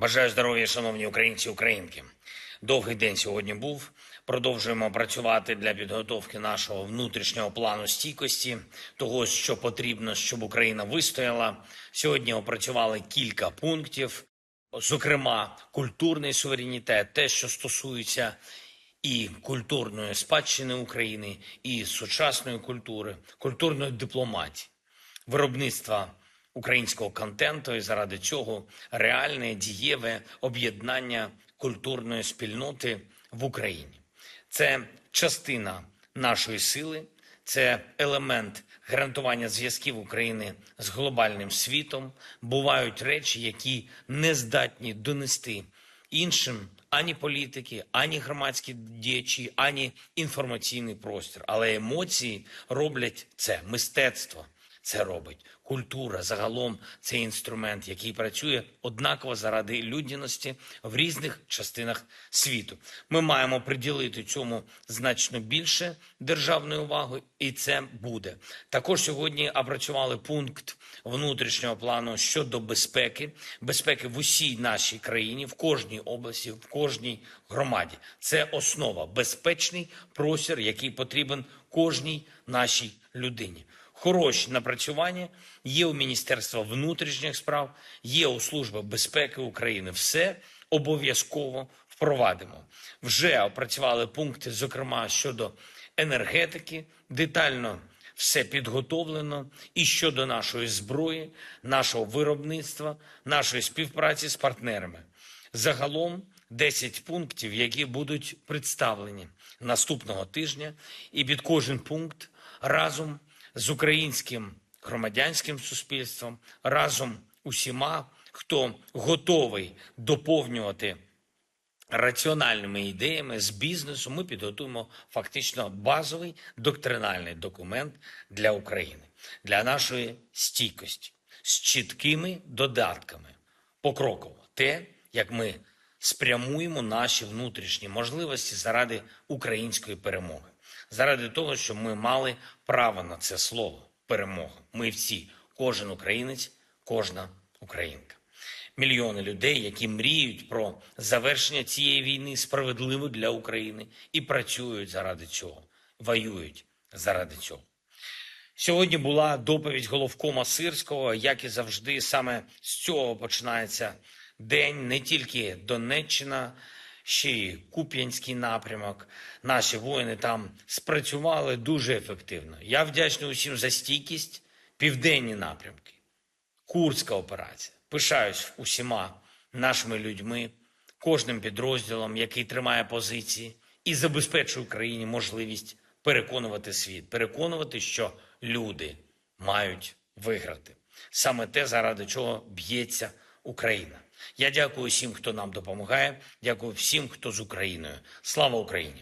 Бажаю здоров'я, шановні українці і українки. Довгий день сьогодні був. Продовжуємо працювати для підготовки нашого внутрішнього плану стійкості, того, що потрібно, щоб Україна вистояла. Сьогодні опрацювали кілька пунктів, зокрема, культурний суверенітет, те, що стосується і культурної спадщини України, і сучасної культури, культурної дипломатії виробництва українського контенту, і заради цього реальне дієве об'єднання культурної спільноти в Україні. Це частина нашої сили, це елемент гарантування зв'язків України з глобальним світом. Бувають речі, які не здатні донести іншим ані політики, ані громадські діячі, ані інформаційний простір. Але емоції роблять це мистецтво. Це робить культура. Загалом це інструмент, який працює однаково заради людяності в різних частинах світу. Ми маємо приділити цьому значно більше державної уваги, і це буде. Також сьогодні опрацювали пункт внутрішнього плану щодо безпеки, безпеки в усій нашій країні, в кожній області, в кожній громаді. Це основа безпечний простір, який потрібен кожній нашій людині. Хороші напрацювання є у Міністерства внутрішніх справ, є у Служби безпеки України. Все обов'язково впровадимо. Вже опрацювали пункти, зокрема щодо енергетики, детально все підготовлено і щодо нашої зброї, нашого виробництва, нашої співпраці з партнерами. Загалом 10 пунктів, які будуть представлені наступного тижня, і під кожен пункт разом з українським громадянським суспільством, разом усіма, хто готовий доповнювати раціональними ідеями з бізнесу, ми підготуємо фактично базовий доктринальний документ для України, для нашої стійкості з чіткими додатками. Покроково. Те, як ми спрямуємо наші внутрішні можливості заради української перемоги, заради того, щоб ми мали право на це слово перемога. Ми всі, кожен українець, кожна українка. Мільйони людей, які мріють про завершення цієї війни справедливо для України і працюють заради цього, воюють заради цього. Сьогодні була доповідь головкома Сирського, як і завжди, саме з цього починається день. Не тільки Донеччина, ще й Куп'янський напрямок. Наші воїни там спрацювали дуже ефективно. Я вдячний усім за стійкість, південні напрямки, Курська операція. Пишаюсь усіма нашими людьми, кожним підрозділом, який тримає позиції і забезпечує Україні можливість переконувати світ, переконувати, що люди мають виграти. Саме те, заради чого б'ється Україна. Я дякую всім, хто нам допомагає. Дякую всім, хто з Україною. Слава Україні!